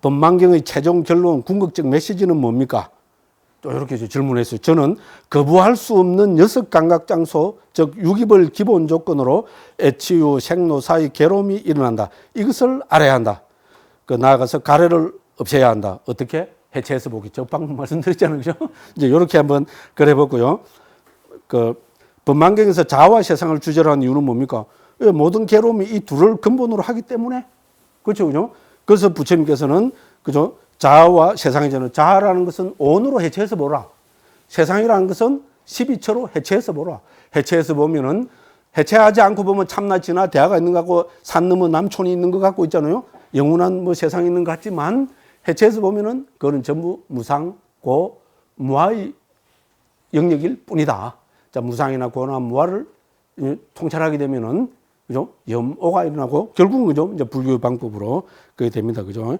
법망경의 최종 결론 궁극적 메시지는 뭡니까? 또 이렇게 질문했어요. 저는 거부할 수 없는 여섯 감각 장소, 즉 유기벌 기본 조건으로 애치유, 생로 사이 괴로움이 일어난다. 이것을 알아야 한다. 그 나아가서 가래를 없애야 한다. 어떻게? 해체해서. 저 방금 말씀드렸잖아요. 그죠? 이제 이렇게 한번 그래 보고요. 그 법망경에서 자아와 세상을 주제로 한 이유는 뭡니까? 왜 모든 괴로움이 이 둘을 근본으로 하기 때문에 그렇죠, 그죠? 그래서 부처님께서는 그죠? 자아와 세상의 전은 자아라는 것은 온으로 해체해서 보라. 세상이라는 것은 12처로 해체해서 보라. 해체해서 보면은 해체하지 않고 보면 참나지나 대화가 있는 것 같고 산 넘어 남촌이 있는 것 같고 있잖아요. 영원한 뭐 세상이 있는 것 같지만 해체해서 보면은 그거는 전부 무상 고 무아의 영역일 뿐이다. 자, 무상이나 고나 무아를 이, 통찰하게 되면은 그죠? 염오가 일어나고 결국은 그죠? 이제 불교의 방법으로 그게 됩니다. 그죠?